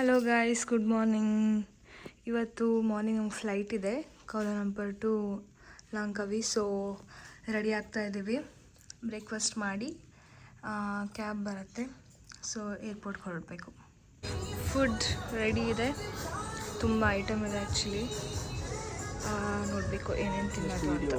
Hello guys good morning ಇವತ್ತು morning ನಮ್ಗೆ flight ಇದೆ. Kuala Lumpur to Langkawi so ready ಆಗ್ತಾ ಇದ್ದೀವಿ ಬ್ರೇಕ್ಫಾಸ್ಟ್ ಮಾಡಿ ಕ್ಯಾಬ್ ಬರುತ್ತೆ. ಸೊ ಏರ್ಪೋರ್ಟ್ಗೆ ಹೊರಡಬೇಕು. ಫುಡ್ ರೆಡಿ ಇದೆ. ತುಂಬ ಐಟಮ್ ಇದೆ ಆ್ಯಕ್ಚುಲಿ ನೋಡಬೇಕು ಏನೇನು ತಿನ್ನೋದು ಅಂತ.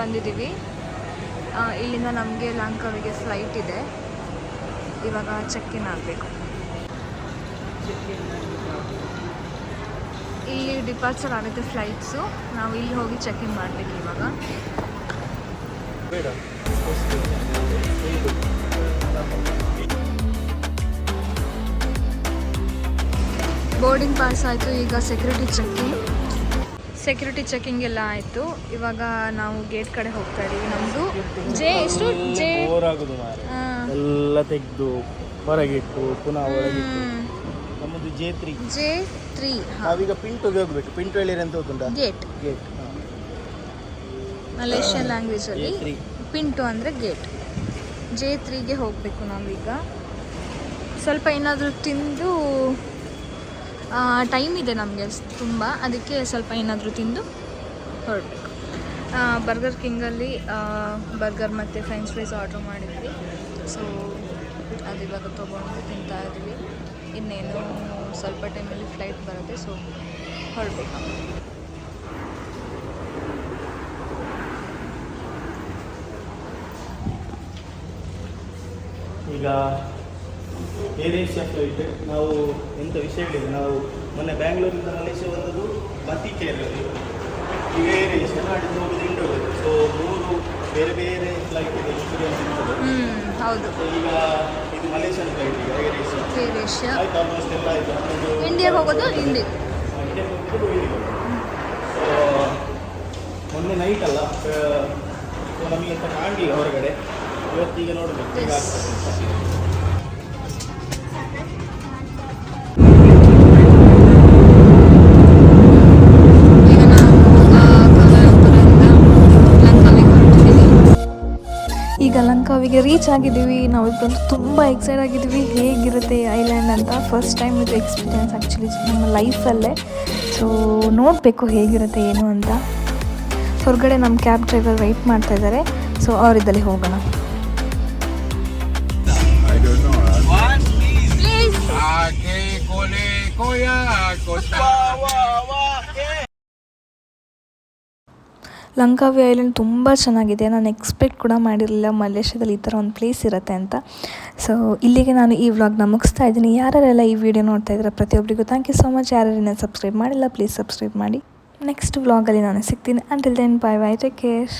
ಬಂದಿದ್ದೀವಿ. ಇಲ್ಲಿಂದ ನಮಗೆ ಲಾಂಕಾವಿಗೆ ಫ್ಲೈಟ್ ಇದೆ. ಇವಾಗ ಚೆಕ್ ಇನ್ ಆಗಬೇಕು. ಇಲ್ಲಿ ಡಿಪಾರ್ಚರ್ ಆಗುತ್ತೆ ಫ್ಲೈಟ್ಸು ನಾವು ಇಲ್ಲಿ ಹೋಗಿ ಚೆಕ್ ಇನ್ ಮಾಡಬೇಕು ಇವಾಗ. ಬೋರ್ಡಿಂಗ್ ಪಾಸ್ ಆಯಿತು, ಈಗ ಸೆಕ್ಯೂರಿಟಿ ಚೆಕಿಂಗ್ ಸೆಕ್ಯೂರಿಟಿ ಚೆಕಿಂಗ್ ಎಲ್ಲ ಆಯಿತು. ಇವಾಗ ನಾವು ಗೇಟ್ ಕಡೆ ಹೋಗ್ತಾ ಇದ್ದೀವಿ ನಮ್ಮದು ಜೆ ಎಷ್ಟು? ಜೆ ಎಲ್ಲ ತೆಗೆದು ಹೊರಗಿಟ್ಟು ಪುನಃ ಒಳಗಿಟ್ಟು. ನಮ್ಮದು ಜೆ ತ್ರೀ ಜೆ ತ್ರೀ ನಾವೀಗ ಪಿಂಟುಗೆ ಹೋಗ್ಬೇಕು. ಪಿಂಟು ಹೇಳಿರಿ ಅಂತ ಗೊತ್ತುಂಟಾ? ಗೇಟ್ ಗೇಟ್ ಮಲೇಷಿಯನ್ ಲ್ಯಾಂಗ್ವೇಜಲ್ಲಿ ಪಿಂಟು ಅಂದರೆ ಗೇಟ್ ಜೆ ತ್ರೀಗೆ ಹೋಗಬೇಕು ನಾವೀಗ. ಸ್ವಲ್ಪ ಏನಾದರೂ ತಿಂದು ಟೈಮ್ ಇದೆ ನಮಗೆ ತುಂಬ. ಅದಕ್ಕೆ ಸ್ವಲ್ಪ ಏನಾದರೂ ತಿಂದು ಹೊರಡಬೇಕು. ಬರ್ಗರ್ ಕಿಂಗಲ್ಲಿ ಬರ್ಗರ್ ಮತ್ತು ಫ್ರೆಂಚ್ ಫ್ರೈಸ್ ಆರ್ಡ್ರ್ ಮಾಡಿದ್ವಿ. ಸೊ ಅದು ಇವಾಗ ತೊಗೊಂಡು ತಿಂತಾ ಇದ್ವಿ ಇನ್ನೇನು ಸ್ವಲ್ಪ ಟೈಮಲ್ಲಿ ಫ್ಲೈಟ್ ಬರುತ್ತೆ ಸೊ ಹೊರಡ್ಬೇಕು ಈಗ ಏರ್ ಏಷ್ಯಾ ಫ್ಲೈಟ್ ನಾವು ಎಂಥ ವಿಷಯ ಹೇಳಿದ್ರೆ ನಾವು ಮೊನ್ನೆ ಬ್ಯಾಂಗ್ಳೂರಿಂದ ಮಲೇಷ್ಯಾ ಬಂದದ್ದು ಮತಿ ಕೇರಳದಲ್ಲಿ ಈಗ ಏರ್ ಏಷ್ಯಾ ನಾಡಿದ್ದು ಹೋಗೋದು. ಇಂಡೋಗೆ ಸೊ ಮೂರು ಬೇರೆ ಬೇರೆ ಫ್ಲೈಟ್ ಇದೆ ಎಕ್ಸ್ಪೀರಿಯನ್ಸ್ ಇರ್ತದೆ ಹೌದು. ಈಗ ಇದು ಮಲೇಷ್ಯನ್ ಫ್ಲೈಟ್ ಈಗ ಏರ್ ಏಷ್ಯಾ ಏರ್ ಏಷ್ಯಾ ಆಯ್ತು ಆಲ್ಮೋಸ್ಟ್ ಎಲ್ಲ ಇದೆ ನಮ್ಮದು ಇಂಡಿಯಾಗೆ ಹೋಗೋದು ಇಂಡಿ ಇಂಡಿಯಾಗೆ. ಸೊ ಮೊನ್ನೆ ನೈಟ್ ಅಲ್ಲ ಸೊ ನಮಗೆ ಅಂತ ಕಾಣಲಿಲ್ಲ ಹೊರಗಡೆ. ಇವತ್ತೀಗ ನೋಡಬೇಕು. ಈಗ ಈಗ ಲಂಕಾವಿಗೆ ರೀಚ್ ಆಗಿದ್ದೀವಿ. ನಾವಿಬ್ಬರಂತೂ ತುಂಬ ಎಕ್ಸೈಟ್ ಆಗಿದ್ದೀವಿ. ಹೇಗಿರುತ್ತೆ ಐಲ್ಯಾಂಡ್ ಅಂತ ಫಸ್ಟ್ ಟೈಮ್ ಇದು ಎಕ್ಸ್ಪೀರಿಯನ್ಸ್ ಆ್ಯಕ್ಚುಲಿ ನಮ್ಮ ಲೈಫಲ್ಲೇ ಸೊ ನೋಡಬೇಕು ಹೇಗಿರುತ್ತೆ ಏನು ಅಂತ. ಹೊರಗಡೆ ನಮ್ಮ ಕ್ಯಾಬ್ ಡ್ರೈವರ್ ವೆಯ್ಟ್ ಮಾಡ್ತಾ ಇದ್ದಾರೆ. ಸೊ ಅವರಿದ್ದಲ್ಲಿ ಹೋಗೋಣ. ಲಂಕಾವಿ ಐಲ್ಯಾಂಡ್ ತುಂಬ ಚೆನ್ನಾಗಿದೆ. ನಾನು ಎಕ್ಸ್ಪೆಕ್ಟ್ ಕೂಡ ಮಾಡಿರಲಿಲ್ಲ ಮಲೇಷ್ಯಾದಲ್ಲಿ ಈ ಥರ ಒಂದು ಪ್ಲೇಸ್ ಇರುತ್ತೆ ಅಂತ. ಸೊ, ಇಲ್ಲಿಗೆ ನಾನು ಈ ವ್ಲಾಗ್ನ ಮುಗಿಸ್ತಾ ಇದ್ದೀನಿ. ಯಾರ್ಯಾರೆಲ್ಲ ಈ ವಿಡಿಯೋ ನೋಡ್ತಾ ಇದ್ದಾರೆ ಪ್ರತಿಯೊಬ್ಬರಿಗೂ ಥ್ಯಾಂಕ್ ಯು ಸೊ ಮಚ್ ಯಾರ್ಯಾರು ಸಬ್ಸ್ಕ್ರೈಬ್ ಮಾಡಿಲ್ಲ ಪ್ಲೀಸ್ ಸಬ್ಸ್ಕ್ರೈಬ್ ಮಾಡಿ. ನೆಕ್ಸ್ಟ್ ವ್ಲಾಗಲ್ಲಿ ನಾನು ಸಿಗ್ತೀನಿ. Until then bye bye take care